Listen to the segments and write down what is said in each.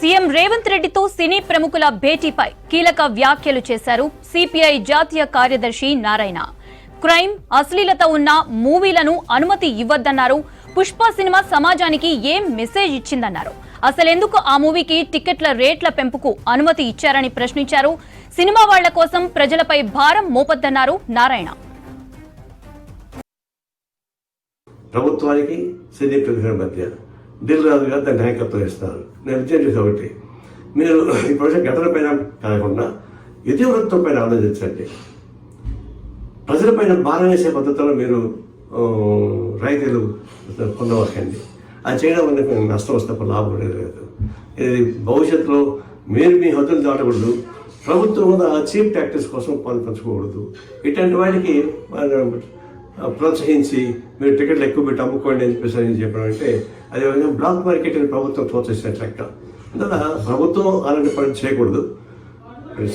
CM Revanth రెడ్డితో సినీ ప్రముఖుల భేటీపై కీలక వ్యాఖ్యలు చేశారు సిపిఐ జాతీయ కార్యదర్శి నారాయణ. క్రైమ్ అశ్లీలత ఉన్న మూవీలను అనుమతి ఇవ్వద్దన్నారు. పుష్ప సినిమా సమాజానికి ఏం మెసేజ్ ఇచ్చిందన్నారు. అసలెందుకు ఆ మూవీకి టికెట్ల రేట్ల పెంపుకు అనుమతి ఇచ్చారని ప్రశ్నించారు. సినిమా వాళ్ళ కోసం ప్రజలపై భారం మోపద్దన్నారు నారాయణ. ప్రభుత్వానికి సినీ మధ్య దిల్ రాజు గారు దాన్ని నాయకత్వం ఇస్తారు. నేను విజయం చేసి ఒకటి. మీరు ఈ ప్రశ్న ఘటన పైన కాకుండా ఇతివృత్తం పైన ఆలోచించండి. ప్రజలపైన భారం వేసే పద్ధతిలో మీరు రైతులు పొందవకండి. అది చేయడం వల్ల మీకు నష్టం వస్తే తప్ప లాభం అనేది లేదు. ఇది భవిష్యత్తులో మీరు మీ హద్దులు దాటకూడదు. ప్రభుత్వం కూడా చీప్ ట్యాక్టర్స్ కోసం పని పంచుకోకూడదు. ఇట్లాంటి వాటికి ప్రోత్సహించి మీరు టికెట్లు ఎక్కువ పెట్టి అమ్ముకోండి అని చెప్పేసి అని చెప్పడం అంటే అది బ్లాక్ మార్కెట్ ప్రభుత్వం ప్రోత్సహిస్తున్నట్లు లెక్క అందువల్ల ప్రభుత్వం అలాంటి పని చేయకూడదు.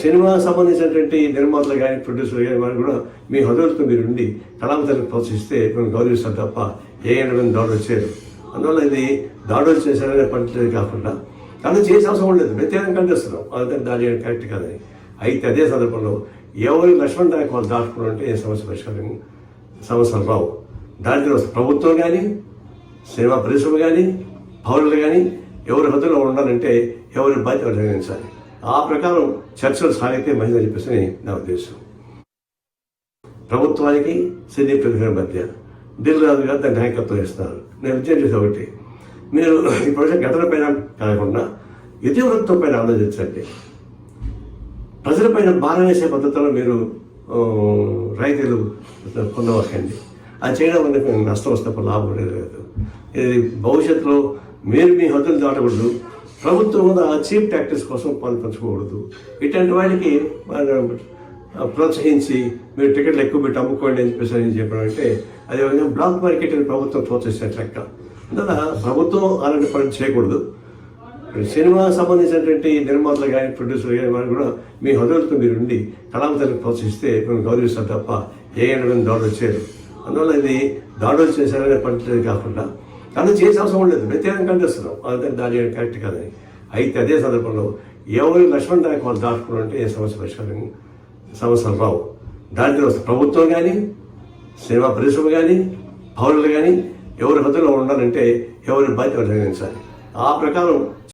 సినిమా సంబంధించినటువంటి నిర్మాతలు కానీ ప్రొడ్యూసర్లు కానీ వారు కూడా మీ హృదయంతో మీరు ఉండి కళామతలను ప్రోత్సహిస్తే మేము గౌరవిస్తారు తప్ప ఏ ఎండమైన దాడులు చేయరు అందువల్ల ఇది దాడులు చేశారనే పనిచేది కాకుండా కానీ చేసే అవసరం లేదు. వ్యతిరేకం కనిపిస్తున్నాం. అదే దాడి కరెక్ట్ కాదని. అయితే అదే సందర్భంలో ఎవరు లక్ష్మణ్ దాకా వాళ్ళు దాటుకుని ఏ సమస్య పరిష్కారం సమస్యలు రావు దాంట్లో ప్రభుత్వం కానీ సినిమా పరిశ్రమ కానీ పౌరులు కానీ ఎవరి హద్దులో ఉండాలంటే ఎవరి బాధ్యత నిర్ణయించాలి నిర్వహించాలి. ఆ ప్రకారం చర్చలు సాగితే మంచిదని చెప్పేసి నా ఉద్దేశం. ప్రభుత్వానికి సినీ ప్రతిభల మధ్య దిల్ రాజు గారు దాన్ని నాయకత్వం ఇస్తున్నారు నేను విజయం చేసే ఒకటి. మీరు ఈ ప్రశ్న ఘటన పైన కాకుండా ఇతివృత్తం పైన ఆలోచించండి. ప్రజలపైన భారం వేసే పద్ధతిలో మీరు రైతులు పొందవకండి అది చేయడం వల్ల నష్టం వస్తే లాభం లేదు ఇది భవిష్యత్తులో మీరు మీ హద్దులు దాటకూడదు. ప్రభుత్వం ఆ చీప్ ట్యాక్టర్స్ కోసం పని పంచుకోకూడదు. ఇట్లాంటి వాటికి మన ప్రోత్సహించి మీరు టికెట్లు ఎక్కువ పెట్టి అమ్ముకోండి అని చెప్పేసి అని చెప్పడం అంటే అది బ్లాక్ మార్కెట్ ప్రభుత్వం ప్రోత్సహిస్తున్నట్లు లెక్క అందువల్ల ప్రభుత్వం అలాంటి పని చేయకూడదు. సినిమా సంబంధించినటువంటి నిర్మాతలు కానీ ప్రొడ్యూసర్లు కానీ వారు కూడా మీ హృదయంతో మీరు ఉండి కళామతలను ప్రోత్సహిస్తే మేము గౌరవిస్తారు తప్ప ఏ ఎండమైన దాడులు వచ్చారు అందువల్ల ఇది దాడులు చేశారనే పంటలేదు కాకుండా దాన్ని చేసే అవసరం లేదు. వ్యతిరేకం కనిపిస్తున్నాం. అది దాని కరెక్ట్ కాదని. అయితే అదే సందర్భంలో ఎవరు లక్ష్మణ్ దాకా వాళ్ళు దాటుకుని ఉంటే ఏ సమస్య పరిష్కారం సమస్యలు రావు. దాంట్లో వస్తే ప్రభుత్వం కానీ సినిమా పరిశ్రమ కానీ పౌరులు కానీ ఎవరి హద్దులో ఉండాలంటే ఎవరి బాధ్యత నిర్వహించాలి. ఆ ప్రకారం